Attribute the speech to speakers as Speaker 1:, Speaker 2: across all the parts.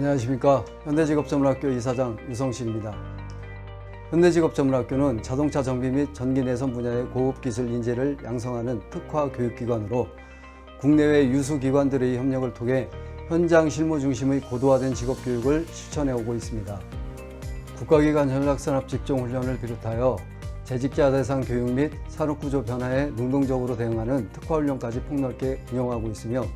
Speaker 1: 안녕하십니까 현대직업전문학교 이사장 유성식입니다. 현대직업전문학교는 자동차 정비 및 전기 내선 분야의 고급 기술 인재를 양성하는 특화 교육기관으로 국내외 유수 기관들의 협력을 통해 현장 실무 중심의 고도화된 직업 교육을 실천해 오고 있습니다. 국가기관 전략산업 직종 훈련을 비롯하여 재직자 대상 교육 및 산업구조 변화에 능동적으로 대응하는 특화 훈련까지 폭넓게 운영하고 있으며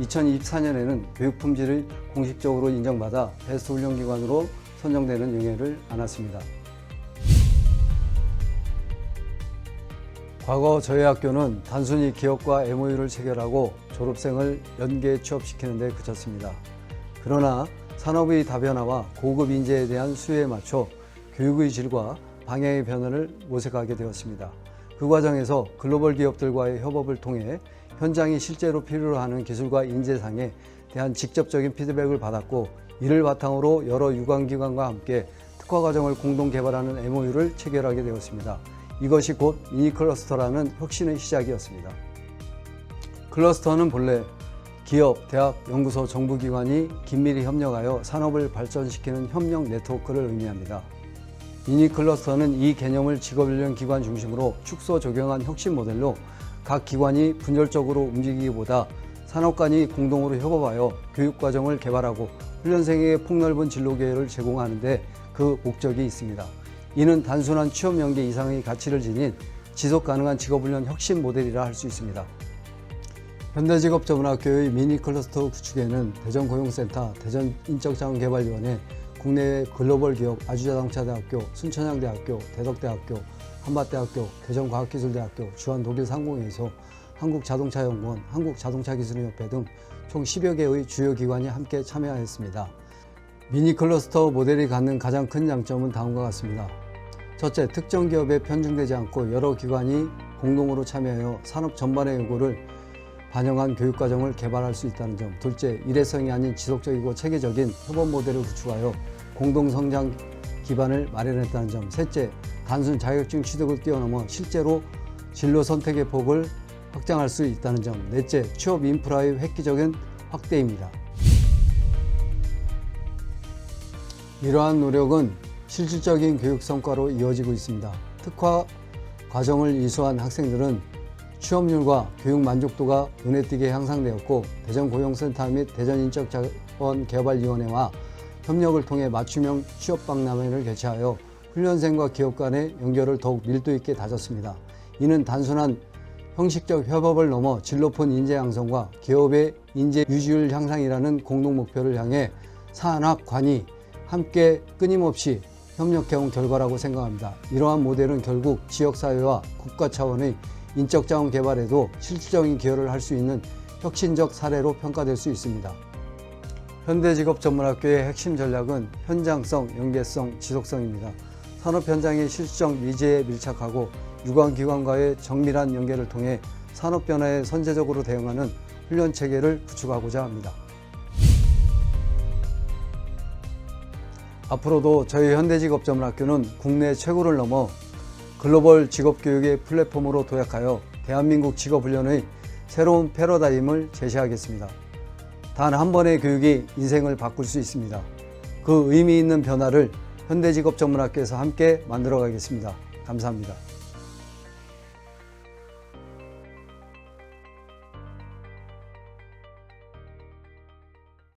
Speaker 1: 2024년에는 교육 품질을 공식적으로 인정받아 베스트 훈련기관으로 선정되는 영예를 안았습니다. 과거 저희 학교는 단순히 기업과 MOU를 체결하고 졸업생을 연계 취업시키는 데 그쳤습니다. 그러나 산업의 다변화와 고급 인재에 대한 수요에 맞춰 교육의 질과 방향의 변화를 모색하게 되었습니다. 그 과정에서 글로벌 기업들과의 협업을 통해 현장이 실제로 필요로 하는 기술과 인재상에 대한 직접적인 피드백을 받았고 이를 바탕으로 여러 유관기관과 함께 특화 과정을 공동 개발하는 MOU를 체결하게 되었습니다. 이것이 곧 미니 클러스터라는 혁신의 시작이었습니다. 클러스터는 본래 기업, 대학, 연구소, 정부기관이 긴밀히 협력하여 산업을 발전시키는 협력 네트워크를 의미합니다. 미니 클러스터는 이 개념을 직업훈련 기관 중심으로 축소 적용한 혁신 모델로 각 기관이 분열적으로 움직이기보다 산업 간이 공동으로 협업하여 교육과정을 개발하고 훈련생에게 폭넓은 진로 기회를 제공하는데 그 목적이 있습니다. 이는 단순한 취업 연계 이상의 가치를 지닌 지속 가능한 직업훈련 혁신 모델이라 할 수 있습니다. 현대직업전문학교의 미니 클러스터 구축에는 대전고용센터, 대전인적자원개발위원회, 국내 글로벌 기업 아주자동차대학교, 순천향대학교, 대덕대학교, 한밭대학교, 대전과학기술대학교, 주한독일상공회의소, 한국자동차연구원, 한국자동차기술협회 등 총 10여 개의 주요 기관이 함께 참여하였습니다. 미니 클러스터 모델이 갖는 가장 큰 장점은 다음과 같습니다. 첫째, 특정 기업에 편중되지 않고 여러 기관이 공동으로 참여하여 산업 전반의 요구를 반영한 교육과정을 개발할 수 있다는 점. 둘째, 일회성이 아닌 지속적이고 체계적인 협업 모델을 구축하여 공동성장 기반을 마련했다는 점. 셋째, 단순 자격증 취득을 뛰어넘어 실제로 진로 선택의 폭을 확장할 수 있다는 점. 넷째, 취업 인프라의 획기적인 확대입니다. 이러한 노력은 실질적인 교육 성과로 이어지고 있습니다. 특화 과정을 이수한 학생들은 취업률과 교육 만족도가 눈에 띄게 향상되었고 대전고용센터 및 대전인적자원개발위원회와 협력을 통해 맞춤형 취업박람회를 개최하여 훈련생과 기업 간의 연결을 더욱 밀도 있게 다졌습니다. 이는 단순한 형식적 협업을 넘어 질 높은 인재 양성과 기업의 인재 유지율 향상이라는 공동 목표를 향해 산학, 관이 함께 끊임없이 협력해온 결과라고 생각합니다. 이러한 모델은 결국 지역사회와 국가 차원의 인적자원 개발에도 실질적인 기여를 할 수 있는 혁신적 사례로 평가될 수 있습니다. 현대직업전문학교의 핵심 전략은 현장성, 연계성, 지속성입니다. 산업 현장의 실질적 미제에 밀착하고 유관기관과의 정밀한 연계를 통해 산업 변화에 선제적으로 대응하는 훈련 체계를 구축하고자 합니다. 앞으로도 저희 현대직업전문학교는 국내 최고를 넘어 글로벌 직업교육의 플랫폼으로 도약하여 대한민국 직업훈련의 새로운 패러다임을 제시하겠습니다. 단 한 번의 교육이 인생을 바꿀 수 있습니다. 그 의미 있는 변화를 현대직업전문학교에서 함께 만들어 가겠습니다. 감사합니다.